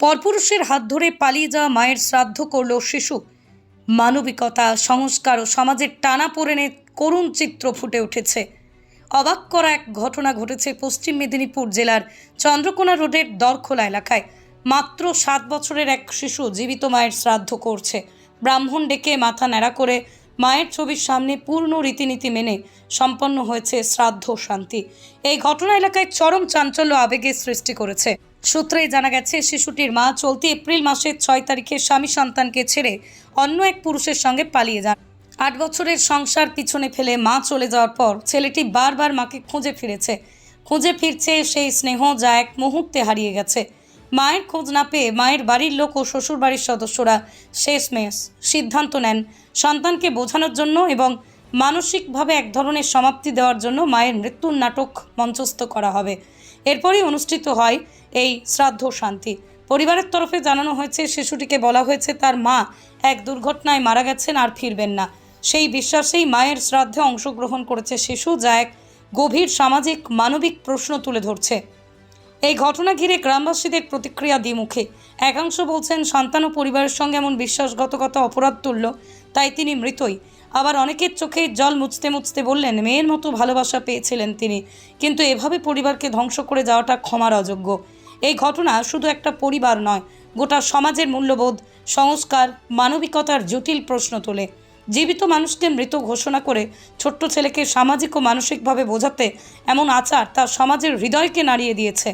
পরপুরুষের হাত ধরে পালিয়ে যাওয়া মায়ের শ্রাদ্ধ করল শিশু। মানবিকতা, সংস্কার ও সমাজের টানা পড়েনে করুণ চিত্র ফুটে উঠেছে। অবাক করা এক ঘটনা ঘটেছে পশ্চিম মেদিনীপুর জেলার চন্দ্রকোনা রোডের দরখোলা এলাকায়। মাত্র সাত বছরের এক শিশু জীবিত মায়ের শ্রাদ্ধ করছে। ব্রাহ্মণ ডেকে মাথা ন্যাড়া করে মায়ের ছবির সামনে পূর্ণ রীতিনীতি মেনে সম্পন্ন হয়েছে শ্রাদ্ধ শান্তি। এই ঘটনা এলাকায় চরম চাঞ্চল্য আবেগের সৃষ্টি করেছে। সূত্রেই জানা গেছে, শিশুটির মা চলতি এপ্রিল মাসের ছয় তারিখে স্বামী সন্তানকে ছেড়ে অন্য এক পুরুষের সঙ্গে পালিয়ে যান। আট বছরের সংসার পিছনে ফেলে মা চলে যাওয়ার পর ছেলেটি বারবার মাকে খুঁজে ফিরেছে। খুঁজে ফিরছে সেই স্নেহ যা এক মুহূর্তে হারিয়ে গেছে। মায়ের খোঁজ না পেয়ে মায়ের বাড়ির লোক ও শ্বশুর বাড়ির সদস্যরা শেষমেশ সিদ্ধান্ত নেন সন্তানকে বোঝানোর জন্য এবং মানসিকভাবে এক ধরনের সমাপ্তি দেওয়ার জন্য মায়ের মৃত্যুর নাটক মঞ্চস্থ করা হবে। এরপরই অনুষ্ঠিত হয় এই শ্রাদ্ধ শান্তি। পরিবারের তরফে জানানো হয়েছে, শিশুটিকে বলা হয়েছে, তার মা এক দুর্ঘটনায় মারা গেছেন আর ফিরবেন না। সেই বিশ্বাসেই মায়ের শ্রাদ্ধে অংশগ্রহণ করেছে শিশু, যা এক গভীর সামাজিক মানবিক প্রশ্ন তুলে ধরছে। এই ঘটনা ঘিরে গ্রামবাসীদের প্রতিক্রিয়া দ্বিমুখী। একাংশ বলছেন, সন্তান ও পরিবারের সঙ্গে এমন বিশ্বাসঘাতকতা অপরাধ তুল্য তাই তিনি মৃতই। আবার অনেকের চোখে জল মুছতে মুছতে বললেন, মেয়ের মতো ভালোবাসা পেয়েছিলেন তিনি। কিন্তু এভাবে পরিবারকে ধ্বংস করে যাওয়াটা ক্ষমার অযোগ্য। এই ঘটনা শুধু একটা পরিবার নয়, গোটা সমাজের মূল্যবোধ, সংস্কার, মানবিকতার জটিল প্রশ্ন তোলে। জীবিত মানুষকে মৃত ঘোষণা করে ছোট্ট ছেলেকে সামাজিক ও মানসিকভাবে বোঝাতে এমন আচার তা সমাজের হৃদয়কে নাড়িয়ে দিয়েছে।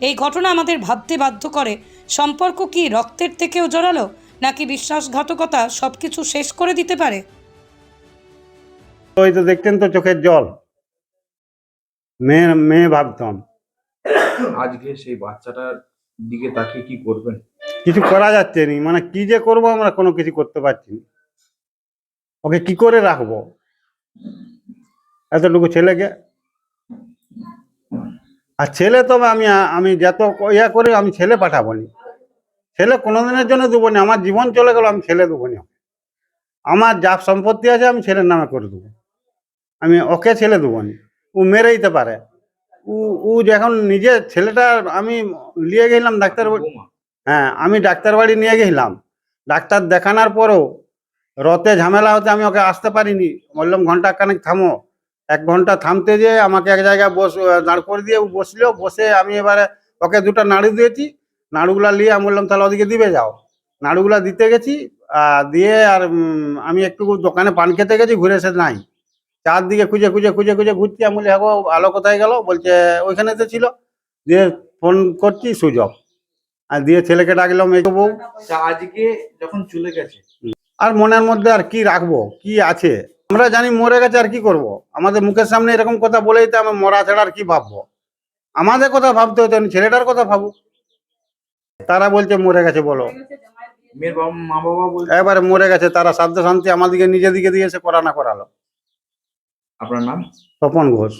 এই ঘটনা আমাদের ভাবতে বাধ্য করে। সম্পর্ক কি রক্তের থেকেও জোরালো নাকি বিশ্বাসঘাতকতা সব কিছু শেষ করে দিতে পারে? ওই তো দেখতেন তো চোখের জল। মেয়ে মেয়ে ভাবতাম আজকে সেই বাচ্চাটার দিকে তাকিয়ে কি করবেন? কিছু করা যাচ্ছে নি। মানে কি যে করব আমরা কোনো কিছু করতে পারছি না। ওকে কি করে রাখব? এতটুকু ছেলেকে আর ছেলে তবে আমি আমি যত ইয়া করি আমি ছেলে পাঠাবো নি ছেলে কোনোদিনের জন্য দেবো না আমার জীবন চলে গেল আমি ছেলে দেবো না। আমার যা সম্পত্তি আছে আমি ছেলের নামে করে দেবো। আমি ওকে ছেলে দেবো না ও মেরে দিতে পারে। ও ও যখন নিজে ছেলেটা আমি নিয়ে গেলাম ডাক্তার হ্যাঁ আমি ডাক্তার বাড়ি নিয়ে গেছিলাম ডাক্তার দেখানোর পরও রতে ঝামেলা হতে আমি ওকে আসতে পারিনি। বললাম ঘণ্টা খানেক থামো এক ঘণ্টা থামতে যে আমাকে এক জায়গায় বস দাঁড় করে দিয়ে বসল। বসে আমি এবারে ওকে দুটো নাড়ু দিয়েছি। নাড়ুগুলা নিয়ে আমি বললাম তাহলে ওদিকে দিবে যাও। নাড়ুগুলা দিতে গেছি দিয়ে আর আমি একটু দোকানে পান খেতে গেছি ঘুরে এসে নাই। চারদিকে খুঁজে খুঁজে খুঁজে খুঁজে ঘুরছি। আমি বলি হ্যাঁ আলো কোথায় গেল? বলছে ওইখানে তো ছিল। দিয়ে ফোন করছি সুযোগ। আর দিয়ে ছেলেকে ডাকলাম এই বউ। আজকে যখন চলে গেছে? আর মনের মধ্যে আর কি রাখব? কি আছে? আমরা জানি মরে গেছে আর কি করব। আমাদের মুখের সামনে এরকম কথা বলে দিতে আমি মরা ছাড়া আর কি ভাববো? আমাদের কথা ভাবতে হতো ছেলেটার কথা ভাবু তারা বলছে মরে গেছে বলো। মা বাবা এবারে মরে গেছে তারা সাধ্য শান্তি আমাদেরকে নিজেদিকে দিয়েছে করা না করালো। আপনার নাম? তপন ঘোষ।